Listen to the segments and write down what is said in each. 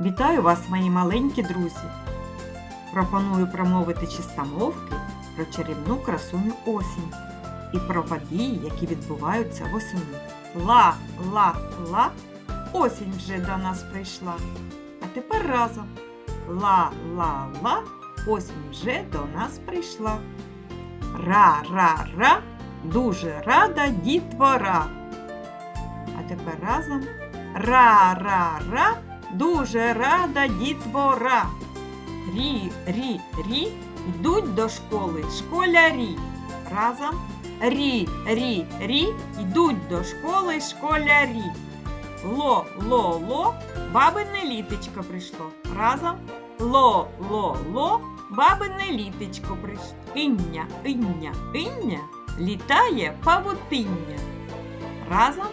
Вітаю вас, мої маленькі друзі! Пропоную промовити чистомовки про чарівну красуню осінь і про події, які відбуваються восени. Ла, ла, ла, осінь вже до нас прийшла. А тепер разом. Ла, ла, ла, осінь вже до нас прийшла. Ра, ра, ра, дуже рада дітвора. А тепер разом. Ра, ра, ра, дуже рада дітвора. Рі, рі, рі, йдуть до школи школярі. Разом. Рі, рі, рі, йдуть до школи школярі. Ло, ло, ло, бабине літечко прийшло. Разом. Ло, ло, ло, бабине літечко прийшло. Іння, іння, іння, літає павутиння. Разом.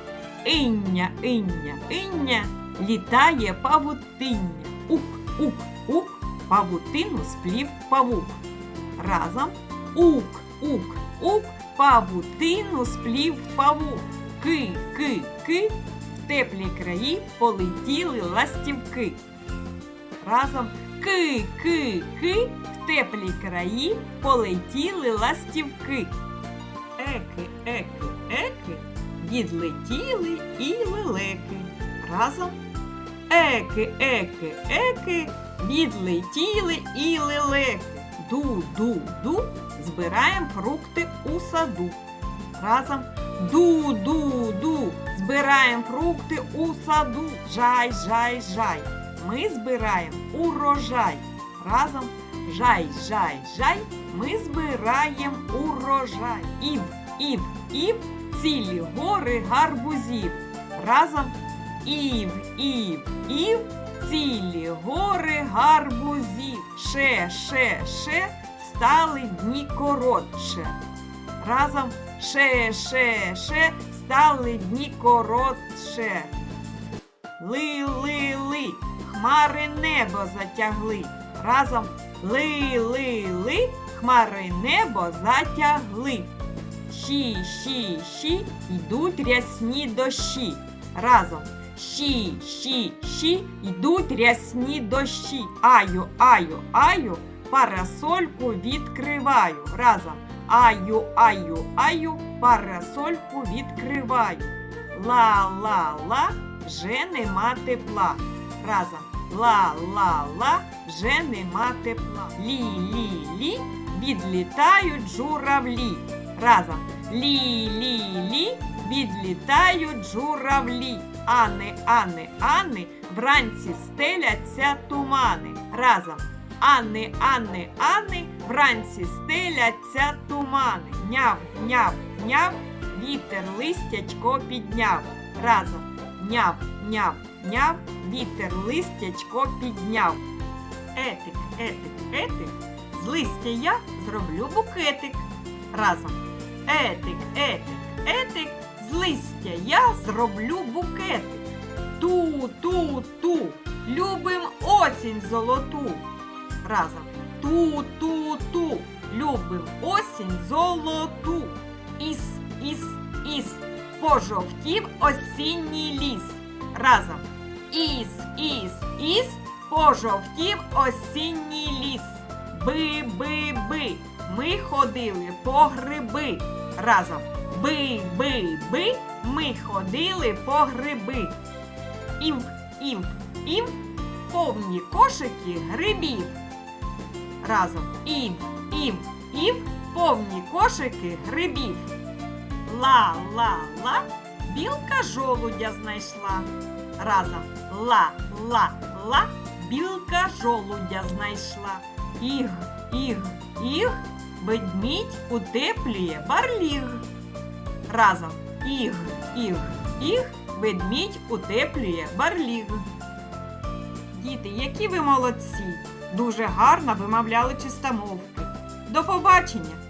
Іння, іння, іння, літає павутиння. Ук, ук, ук, павутину сплів павук. Разом. Ук, ук, ук, павутину сплів павук. Ки, ки, ки, в теплі краї полетіли ластівки. Разом ки, ки, ки, в теплі краї полетіли ластівки. Еки, еки, еки, відлетіли і лелеки. Разом еки, еки, еки, відлетіли і лелеки. Ду, ду, ду, збираємо фрукти у саду. Разом ду, ду, ду, збираємо фрукти у саду. Жай, жай, жай. Ми збираємо урожай. Разом жай, жай, жай. Ми збираємо урожай. Ів, ів, ів, цілі гори гарбузів. Разом ів, ів, ів, цілі гори гарбузів. Ше, ше, ше, стали дні коротше. Разом ше, ше, ше, стали дні коротше. Ли, ли, ли, хмари небо затягли. Разом ли, ли, ли, хмари небо затягли. Щі, щі, щі, йдуть рясні дощі. Разом щі, щі, щі, йдуть рясні дощі. Аю, аю, аю, парасольку відкриваю. Разом аю, аю, аю, парасольку відкриваю. Ла, ла, ла, вже нема тепла. Разом ла, ла, ла, вже нема тепла. Лі, лі, лі, відлітають журавлі. Разом лі, лі, лі, відлітають журавлі. Ани, ани, ани, вранці стеляться тумани. Разом Анни, Анни, Анни, вранці стеляться тумани. Няв, няв, няв, вітер листячко підняв. Разом няв, няв, няв, вітер листячко підняв. Етик, етик, етик, з листя я зроблю букетик. Разом. Етик, етик, етик, з листя я зроблю букетик. Ту, ту, ту, любим осінь золоту. Разом. Ту, ту, ту, любим осінь золоту. Іс, іс, іс, пожовтів осінній ліс. Разом. Іс, іс, іс, пожовтів осінній ліс. Би, би, би, ми ходили по гриби. Разом. Би, би, би, ми ходили по гриби. Ів, ів, ів, повні кошики грибів. Разом. Ів, ів, ів, повні кошики грибів. Ла, ла, ла, білка жолудя знайшла. Разом. Ла, ла, ла, білка жолудя знайшла. Іг, іг, іг, ведмідь утеплює барліг. Разом. Іг, іг, іг, ведмідь утеплює барліг. Діти, які ви молодці! Дуже гарно вимовляли чистомовки. До побачення!